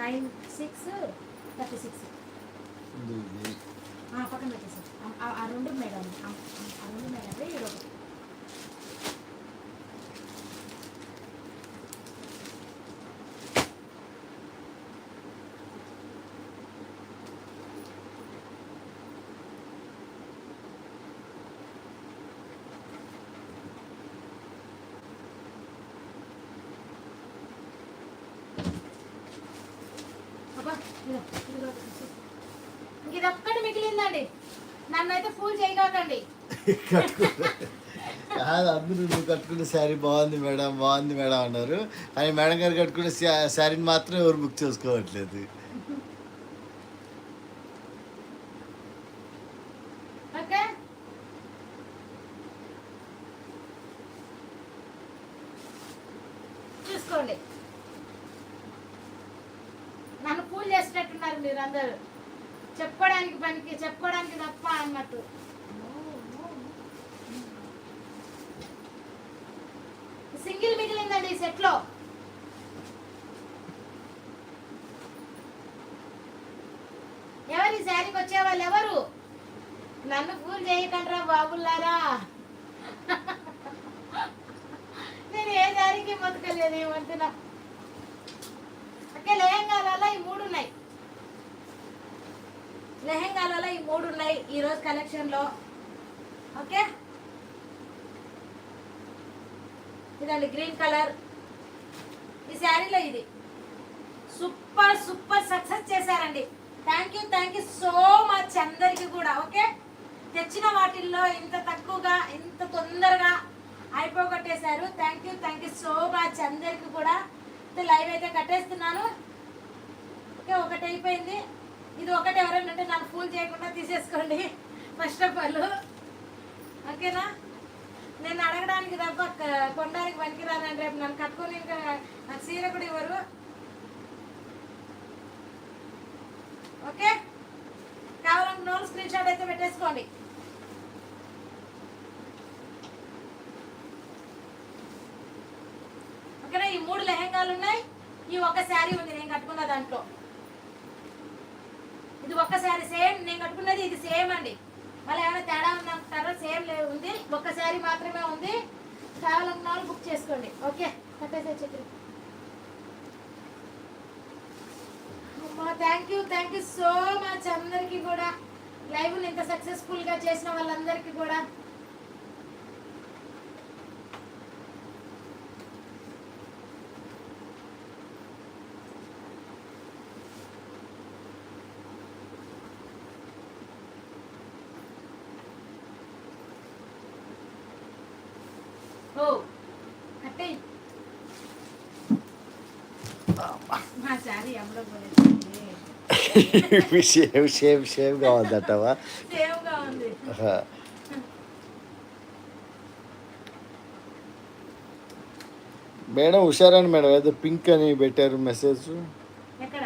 Nine six thirty six. పక్కన పెట్టేసి ఆ రెండు మేడం ఆ రెండు మేడం ఇది ఇది ఒక్కటి మిగిలిందండి. నన్ను అయితే ఫూల్ చేయకండి కాదు అందరూ నువ్వు కట్టుకున్న శారీ బాగుంది మేడం బాగుంది మేడం అన్నారు. కానీ మేడం గారు కట్టుకున్న శారీని మాత్రం ఎవరు బుక్ చేసుకోవట్లేదు. చూసుకోండి నన్ను పూల్ చేసినట్టున్నారు మీరు అందరూ చెప్పుకోవడానికి పనికి చెప్పుకోవడానికి తప్ప అన్నట్టు. సింగిల్ మిగిలిందండి ఈ సెట్లో. ఎవరి ఈ శారీకి వచ్చే వాళ్ళు ఎవరు? నన్ను ఫూల్ చేయకండ్రా బాబుల్లారా. నేను ఏ దారికి బతకలేదు ఏమంటున్నా. లెహంగాలలో ఈ మూడు ఉన్నాయి. లెహంగాలలో ఈ మూడు ఉన్నాయి ఈరోజు కలెక్షన్లో ఓకే? ఇదండి గ్రీన్ కలర్. ఈ శారీలో ఇది. సూపర్ సూపర్ సక్సెస్ చేశారండి. Thank you thank you so much అందరికీ కూడా ఓకే? తెచ్చిన వాటిల్లో ఇంత తక్కువగా ఇంత తొందరగా అయిపోగొట్టేశారు. Thank you thank you so much అందరికీ కూడా. లైవ్ అయితే కట్టేస్తున్నాను. ఒకటి అయిపోయింది ఇది ఒకటి ఎవరైనా ఉంటే నాకు ఫూల్ చేయకుండా తీసేసుకోండి. ఫస్ట్ ఆఫ్ ఆల్ ఓకేనా? నేను అడగడానికి తప్ప కొనడానికి పనికిరానండి రేపు నన్ను కట్టుకొని ఇంకా నాకు సీర కూడా ఇవ్వరు. ఓకే? కావాలనుకున్న నోన్ స్క్రీన్ షాట్ అయితే పెట్టేసుకోండి. ఓకేనా? ఈ మూడు లెహెంగాలు ఉన్నాయి. ఈ ఒక్క శారీ ఉంది నేను కట్టుకున్న దాంట్లో. ఇది ఒక్కసారి సేమ్ నేను కట్టుకున్నది ఇది సేమ్ అండి. మళ్ళీ ఏమైనా తేడా ఉందంటారా సేమ్ లేదు ఉంది. ఒక్కసారి మాత్రమే ఉంది. కావాలన్న వాళ్ళు బుక్ చేసుకోండి. ఓకే? కట్టేసే చక్రి అమ్మా thank you thank you so much అందరికీ కూడా. లైవ్ ఇంత సక్సెస్ఫుల్గా చేసిన వాళ్ళందరికీ కూడా. షేవ్ షేవ్గా ఉందటవా సేమ్గా ఉంది మేడం హుషారండి మేడం ఏదో పింక్ అని పెట్టారు మెసేజ్. ఎక్కడ?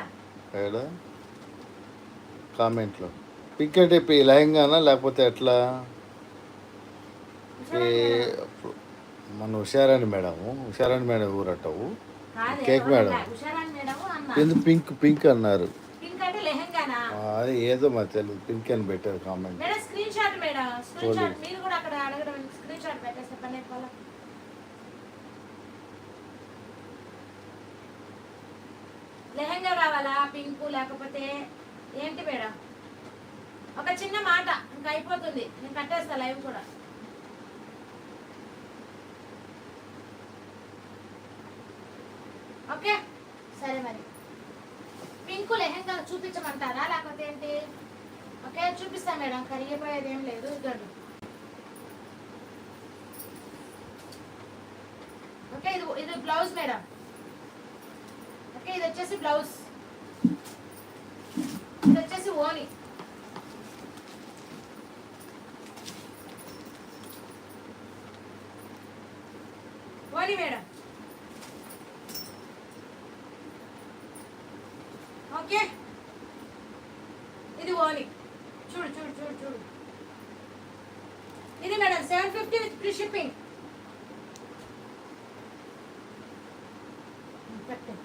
కామెంట్లో. పింక్ అంటే లెహంగానా లేకపోతే ఎట్లా? మన హుషారాణి మేడం హుషారాణి మేడం ఊరటవు. Cake madam. ఎందుకు పింక్ పింక్ అన్నారు. అది ఏదో మరి తెలియదు పింక్ అని పెట్టారు కామెంట్. లెహంగా కావాలా పింక్ లేకపోతే ఏంటి మేడం? ఒక చిన్న మాట ఇంకా అయిపోతుంది. నేను కట్టేస్తా లైవ్ కూడా. ఓకే? సరే మరి. పింక్ లెహంగా చూపించమంటారా? లేకపోతే ఏంటి? ఓకే చూపిస్తా మేడం. కరిగిపోయేది ఏం లేదు. ఇద్దరు ఓకే ఇది ఇది బ్లౌజ్ మేడం. ఓకే ఇది వచ్చేసి బ్లౌజ్. ఇది వచ్చేసి ఓని ఓని మేడం. ఓకే. ఇది ఓలి చూడు చూడు చూడు చూడు. ఇది madam seven fifty with free shipping పెట్టండి